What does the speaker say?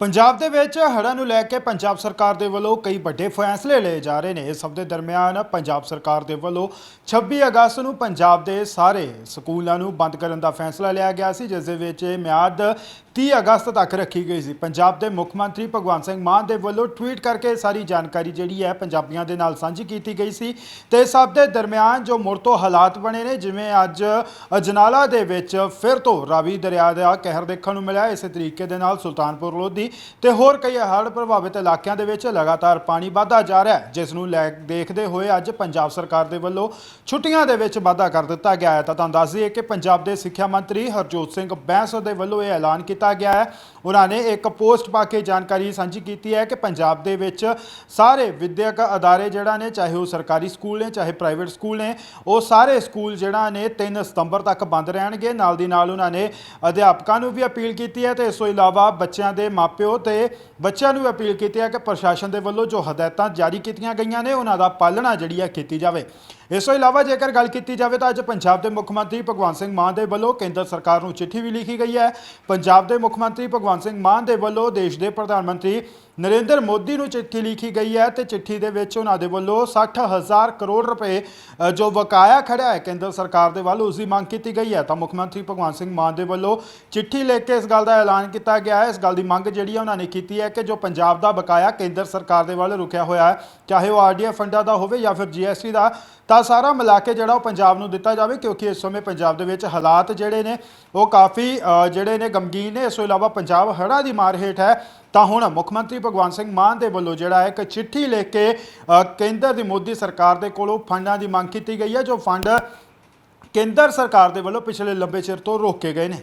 ਪੰਜਾਬ ਦੇ ਵਿੱਚ ਹੜ੍ਹਾਂ ਨੂੰ ਲੈ ਕੇ ਪੰਜਾਬ ਸਰਕਾਰ ਦੇ ਵੱਲੋਂ ਕਈ ਵੱਡੇ ਫੈਸਲੇ ਲਏ ਜਾ ਰਹੇ ਨੇ। ਇਸ ਸਭ ਦੇ ਦਰਮਿਆਨ ਪੰਜਾਬ ਸਰਕਾਰ ਦੇ ਵੱਲੋਂ 26 ਅਗਸਤ ਨੂੰ ਪੰਜਾਬ ਦੇ ਸਾਰੇ ਸਕੂਲਾਂ ਨੂੰ ਬੰਦ ਕਰਨ ਦਾ ਫੈਸਲਾ ਲਿਆ ਗਿਆ ਸੀ, ਜਿਸ ਦੇ ਵਿੱਚ ਇਹ ਮਿਆਦ 30 ਅਗਸਤ ਤੱਕ ਰੱਖੀ ਗਈ ਸੀ। ਪੰਜਾਬ ਦੇ ਮੁੱਖ ਮੰਤਰੀ ਭਗਵੰਤ ਸਿੰਘ ਮਾਨ ਦੇ ਵੱਲੋਂ ਟਵੀਟ ਕਰਕੇ ਇਹ ਸਾਰੀ ਜਾਣਕਾਰੀ ਜਿਹੜੀ ਹੈ ਪੰਜਾਬੀਆਂ ਦੇ ਨਾਲ ਸਾਂਝੀ ਕੀਤੀ ਗਈ ਸੀ ਤੇ ਇਸ ਸਭ ਦੇ ਦਰਮਿਆਨ ਜੋ ਮੁੜ ਤੋਂ ਹਾਲਾਤ ਬਣੇ ਨੇ, ਜਿਵੇਂ ਅੱਜ ਅਜਨਾਲਾ ਦੇ ਵਿੱਚ ਫਿਰ ਤੋਂ ਰਾਵੀ ਦਰਿਆ ਦਾ ਕਹਿਰ ਦੇਖਣ ਨੂੰ ਮਿਲਿਆ। ਇਸੇ ਤਰੀਕੇ ਦੇ ਨਾਲ ਸੁਲਤਾਨਪੁਰ ਲੋਧੀ ਤੇ ਹੋਰ ਕਈ ਹੜ੍ਹ ਪ੍ਰਭਾਵਿਤ ਇਲਾਕਿਆਂ ਦੇ ਵਿੱਚ ਲਗਾਤਾਰ ਪਾਣੀ ਵਾਧਾ ਜਾ ਰਿਹਾ ਹੈ, ਜਿਸ ਨੂੰ ਲੈ ਦੇਖਦੇ ਹੋਏ ਅੱਜ ਪੰਜਾਬ ਸਰਕਾਰ ਦੇ ਵੱਲੋਂ ਛੁੱਟੀਆਂ ਦੇ ਵਿੱਚ ਵਾਧਾ ਕਰ ਦਿੱਤਾ ਗਿਆ ਹੈ। ਤਾਂ ਤੁਹਾਨੂੰ ਦੱਸ ਦਈਏ ਕਿ ਪੰਜਾਬ ਦੇ ਸਿੱਖਿਆ ਮੰਤਰੀ ਹਰਜੋਤ ਸਿੰਘ ਬੈਂਸ ਦੇ ਵੱਲੋਂ ਇਹ ਐਲਾਨ ਕੀਤਾ ਗਿਆ ਹੈ। ਉਹਨਾਂ ਨੇ ਇੱਕ ਪੋਸਟ ਪਾ ਕੇ ਜਾਣਕਾਰੀ ਸਾਂਝੀ ਕੀਤੀ ਹੈ ਕਿ ਪੰਜਾਬ ਦੇ ਵਿੱਚ ਸਾਰੇ ਵਿਦਿਅਕ ਅਦਾਰੇ ਜਿਹੜਾ ਨੇ, ਚਾਹੇ ਉਹ ਸਰਕਾਰੀ ਸਕੂਲ ਨੇ, ਚਾਹੇ ਪ੍ਰਾਈਵੇਟ ਸਕੂਲ ਨੇ, ਉਹ ਸਾਰੇ ਸਕੂਲ ਜਿਹੜਾ ਨੇ 3 ਸਤੰਬਰ ਤੱਕ ਬੰਦ ਰਹਿਣਗੇ। ਨਾਲ ਦੀ ਨਾਲ ਉਹਨਾਂ ਨੇ ਅਧਿਆਪਕਾਂ ਨੂੰ ਵੀ ਅਪੀਲ ਕੀਤੀ ਹੈ ਤੇ ਇਸ ਤੋਂ ਇਲਾਵਾ ਬੱਚਿਆਂ ਦੇ ਮਾਪਿਓ ਤੇ ਬੱਚਿਆਂ ਨੂੰ ਵੀ ਅਪੀਲ ਕੀਤੀ ਹੈ ਕਿ ਪ੍ਰਸ਼ਾਸਨ ਦੇ ਵੱਲੋਂ ਜੋ ਹਦਾਇਤਾਂ ਜਾਰੀ ਕੀਤੀਆਂ ਗਈਆਂ ਨੇ, ਉਹਨਾਂ ਦਾ ਪਾਲਣਾ ਜਿਹੜੀ ਹੈ ਕੀਤੀ ਜਾਵੇ। ਇਸ ਤੋਂ ਇਲਾਵਾ ਜੇਕਰ ਗੱਲ ਕੀਤੀ ਜਾਵੇ ਤਾਂ ਅੱਜ ਪੰਜਾਬ ਦੇ ਮੁੱਖ ਮੰਤਰੀ ਭਗਵੰਤ ਸਿੰਘ ਮਾਨ ਦੇ ਵੱਲੋਂ ਕੇਂਦਰ ਸਰਕਾਰ ਨੂੰ ਚਿੱਠੀ ਵੀ ਲਿਖੀ ਗਈ ਹੈ। ਪੰਜਾਬ ਦੇ ਮੁੱਖ ਮੰਤਰੀ ਭਗਵੰਤ ਸਿੰਘ ਮਾਨ ਦੇ ਵੱਲੋਂ ਦੇਸ਼ ਦੇ ਪ੍ਰਧਾਨ ਮੰਤਰੀ ਨਰਿੰਦਰ ਮੋਦੀ ਨੂੰ ਚਿੱਠੀ ਲਿਖੀ ਗਈ ਹੈ ਤੇ ਚਿੱਠੀ ਦੇ ਵਿੱਚ ਉਹਨਾਂ ਦੇ ਵੱਲੋਂ 60000 ਕਰੋੜ ਰੁਪਏ ਜੋ ਬਕਾਇਆ ਖੜਾ ਹੈ ਕੇਂਦਰ ਸਰਕਾਰ ਦੇ ਵੱਲ, ਉਸ ਦੀ ਮੰਗ ਕੀਤੀ ਗਈ ਹੈ। ਤਾਂ ਮੁੱਖ ਮੰਤਰੀ ਭਗਵੰਤ ਸਿੰਘ ਮਾਨ ਦੇ ਵੱਲੋਂ ਚਿੱਠੀ ਲਿਖ ਕੇ ਇਸ ਗੱਲ ਦਾ ਐਲਾਨ ਕੀਤਾ ਗਿਆ ਹੈ। ਇਸ ਗੱਲ ਦੀ ਮੰਗ ਜਿਹੜੀ ਹੈ ਉਹਨਾਂ ਨੇ ਕੀਤੀ ਹੈ ਕਿ ਜੋ ਪੰਜਾਬ ਦਾ ਬਕਾਇਆ ਕੇਂਦਰ ਸਰਕਾਰ ਦੇ ਵੱਲ ਰੁਕਿਆ ਹੋਇਆ ਹੈ, ਚਾਹੇ ਉਹ ਆਰਡੀਐਫ ਫੰਡਾਂ ਦਾ ਹੋਵੇ ਜਾਂ ਫਿਰ ਜੀਐਸਟੀ ਦਾ ਤਾਂ ਸਾਰਾ ਮਿਲਾ ਕੇ ਜਿਹੜਾ ਉਹ ਪੰਜਾਬ ਨੂੰ ਦਿੱਤਾ ਜਾਵੇ, ਕਿਉਂਕਿ ਇਸ ਸਮੇਂ ਪੰਜਾਬ ਦੇ ਵਿੱਚ ਹਾਲਾਤ ਜਿਹੜੇ ਨੇ, ਉਹ ਕਾਫੀ ਜਿਹੜੇ ਨੇ ਗਮਗੀਨ ਨੇ। ਇਸ ਤੋਂ ਇਲਾਵਾ ਪੰਜਾਬ ਹੜ੍ਹਾਂ ਦੀ ਮਾਰ ਹੇਠ ਹੈ। ਤਾਂ ਹੁਣ ਮੁੱਖ ਮੰਤਰੀ ਭਗਵੰਤ ਸਿੰਘ ਮਾਨ ਦੇ ਵੱਲੋਂ ਜਿਹੜਾ ਹੈ, ਇੱਕ ਚਿੱਠੀ ਲਿਖ ਕੇ ਕੇਂਦਰ ਦੀ ਮੋਦੀ ਸਰਕਾਰ ਦੇ ਕੋਲੋਂ ਫੰਡਾਂ ਦੀ ਮੰਗ ਕੀਤੀ ਗਈ ਹੈ, ਜੋ ਫੰਡ ਕੇਂਦਰ ਸਰਕਾਰ ਦੇ ਵੱਲੋਂ ਪਿਛਲੇ ਲੰਬੇ ਚਿਰ ਤੋਂ ਰੋਕੇ ਗਏ ਨੇ।